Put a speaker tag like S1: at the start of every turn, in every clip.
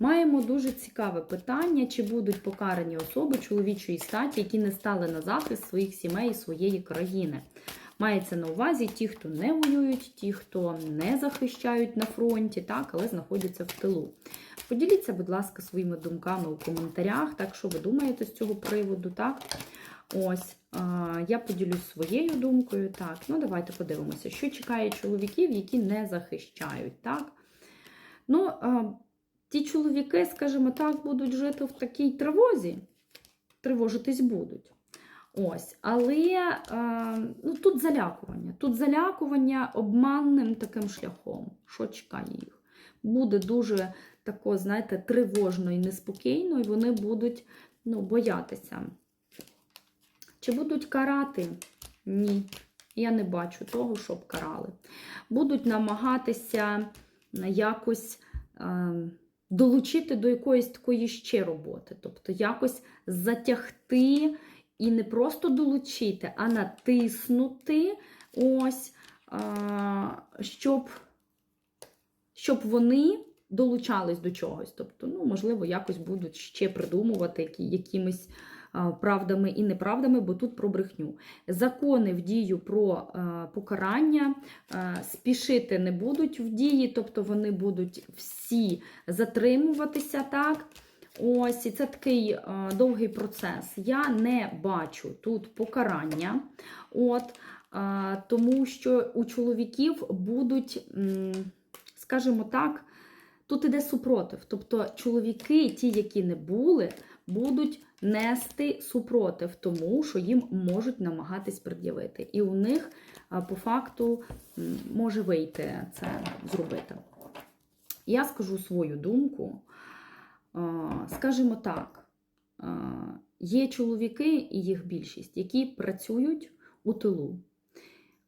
S1: Маємо дуже цікаве питання: чи будуть покарані особи чоловічої статі, які не стали на захист своїх сімей і своєї країни. Мається на увазі ті, хто не воюють, ті, хто не захищають на фронті, так, але знаходяться в тилу. Поділіться, будь ласка, своїми думками у коментарях, так що ви думаєте з цього приводу, так? Ось, я поділюсь своєю думкою. Так, ну давайте подивимося, що чекає чоловіків, які не захищають, так? Ну, ті чоловіки, скажімо так, будуть жити в такій тривозі, тривожитись будуть. Ось, але е, ну, тут залякування. Тут залякування обманним таким шляхом. Що чекає їх? Буде дуже тако, знаєте, тривожно і неспокійно, і вони будуть ну, боятися. Чи будуть карати? Ні. Я не бачу того, щоб карали. Будуть намагатися якось е, долучити до якоїсь такої ще роботи, тобто якось затягти і не просто долучити, а натиснути, ось, щоб, щоб вони долучались до чогось. Тобто, ну, можливо, якось будуть ще придумувати якимись правдами і неправдами, бо тут про брехню. Закони в дію про покарання спішити не будуть в дії, тобто вони будуть всі затримуватися так. Ось, і це такий е, довгий процес. Я не бачу тут покарання, от, е, тому що у чоловіків будуть, скажімо так, тут іде супротив. Тобто чоловіки, ті, які не були, будуть нести супротив тому, що їм можуть намагатись пред'явити. І у них по факту може вийти це зробити. Я скажу свою думку. Скажімо так, є чоловіки, і їх більшість, які працюють у тилу.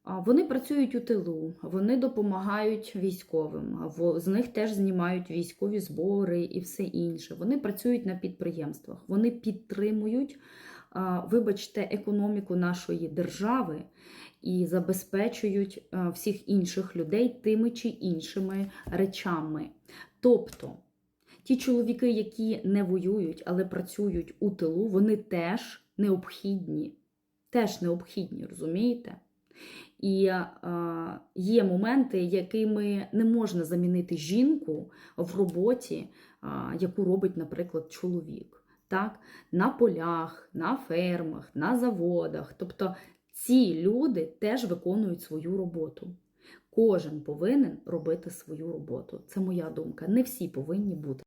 S1: Вони працюють у тилу, вони допомагають військовим, з них теж знімають військові збори і все інше. Вони працюють на підприємствах, вони підтримують, вибачте, економіку нашої держави і забезпечують всіх інших людей тими чи іншими речами. Тобто, Ті чоловіки, які не воюють, але працюють у тилу, вони теж необхідні. Теж необхідні, розумієте? І е, є моменти, якими не можна замінити жінку в роботі, е, яку робить, наприклад, чоловік. Так? На полях, на фермах, на заводах. Тобто ці люди теж виконують свою роботу. Кожен повинен робити свою роботу. Це моя думка. Не всі повинні бути.